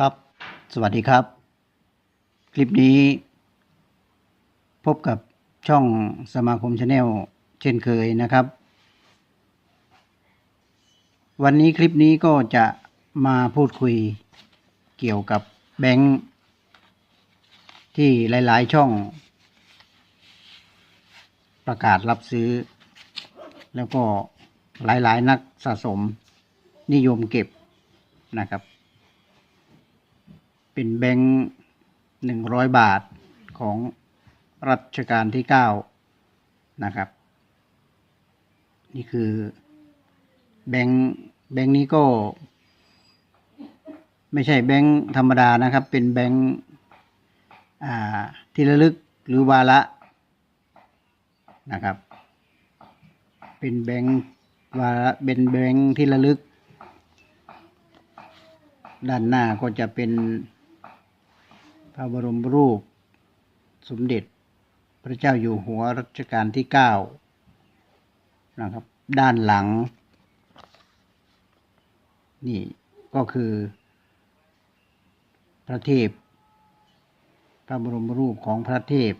ครับ สวัสดีครับ คลิปนี้ พบกับช่องสมาคมชาแนลเช่นเคยนะครับ วันนี้คลิปนี้ก็จะมาพูดคุยเกี่ยวกับแบงค์ที่หลาย ๆ ช่อง ประกาศรับซื้อ แล้วก็หลาย ๆ นักสะสมนิยมเก็บนะครับ เป็นแบงค์หนึ่งร้อยบาทของรัชกาลที่เก้านะครับ นี่คือแบงค์แบงค์นี้ก็ ไม่ใช่แบงค์ธรรมดานะครับ เป็นแบงค์ที่ระลึกหรือวาระนะครับ เป็นแบงค์วาระเป็นแบงค์ที่ระลึก ด้านหน้าก็จะเป็น พระบรมรูป สมเด็จพระเจ้าอยู่หัวรัชกาลที่เก้านะครับ ด้านหลัง นี่ก็คือ พระเทพ พระบรมรูปของพระเทพ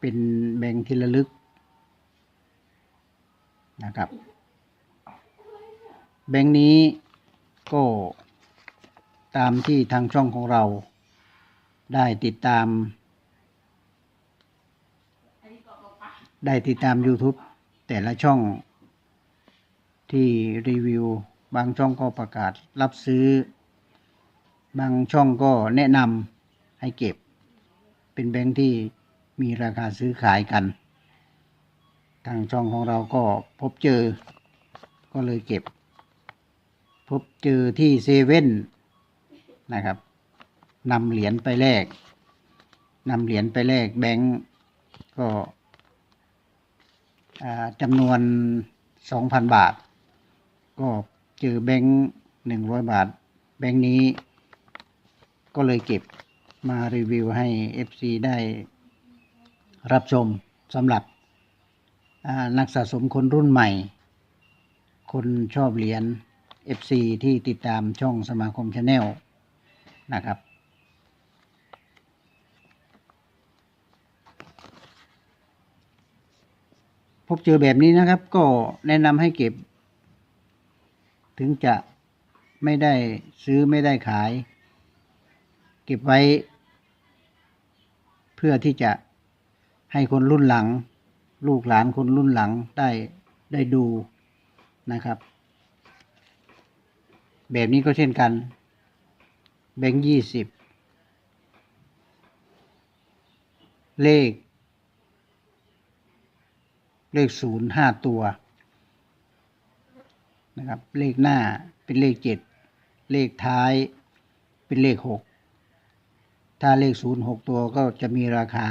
เป็นแบงค์ที่ระลึกนะครับ แบงค์นี้ก็ ตามที่ทางช่องของเราได้ติดตาม ได้ติดตาม YouTube แต่ละช่องที่รีวิว บางช่องก็ประกาศรับซื้อ บางช่องก็แนะนำให้เก็บ เป็นแบงค์ที่มีราคาซื้อขายกัน ทางช่องของเราก็พบเจอ ก็เลยเก็บ พบเจอที่เซเว่น นะครับนำเหรียญไปแลกนำเหรียญไปแลกแบงก์ก็จำนวนสองพันบาท ก็เจอแบงก์หนึ่งร้อยบาท แบงก์นี้ ก็เลยเก็บมารีวิวให้ FC ได้รับชมสำหรับนักสะสมคนรุ่นใหม่ คนชอบเหรียญ FC ที่ติดตามช่องสมาคมชาแนล นะครับ พบเจอแบบนี้นะครับ ก็แนะนำให้เก็บ ถึงจะไม่ได้ซื้อไม่ได้ขาย เก็บไว้ เพื่อที่จะให้คนรุ่นหลัง ลูกหลานคนรุ่นหลังได้ได้ดูนะครับ แบบนี้ก็เช่นกัน แบงค์ยี่สิบเลข เลขศูนย์ห้าตัวนะครับ เลขหน้าเป็นเลขเจ็ดเลขท้ายเป็นเลขหกถ้าเลขศูนย์หกตัวก็จะมีราคา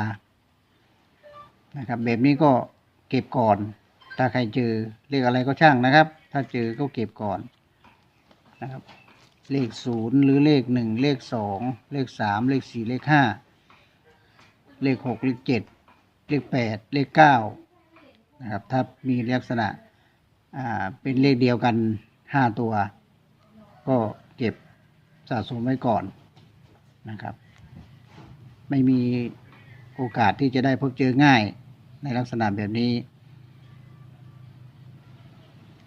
นะครับ แบบนี้ก็เก็บก่อน ถ้าใครเจอเลขอะไรก็ช่างนะครับ ถ้าเจอก็เก็บก่อนนะครับ เลขศูนย์หรือเลขหนึ่งเลขสองเลขสามเลขสี่เลขห้าเลขหกเลขเจ็ดเลขแปดเลขเก้านะครับถ้ามีลักษณะอ่าเป็นเลขเดียวกันห้าตัว ก็เก็บสะสมไว้ก่อนนะครับ ไม่มีโอกาสที่จะได้พบเจอง่ายในลักษณะแบบนี้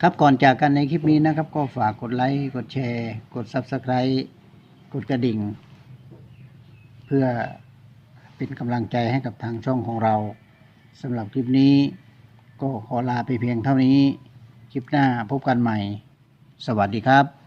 ครับก่อนจากกันในคลิปนี้นะครับ ก็ฝากกดไลค์กดแชร์ กด Subscribe กดกระดิ่ง เพื่อเป็นกำลังใจให้กับทางช่องของเราสำหรับคลิปนี้ ก็ขอลาไปเพียงเท่านี้ คลิปหน้าพบกันใหม่ สวัสดีครับ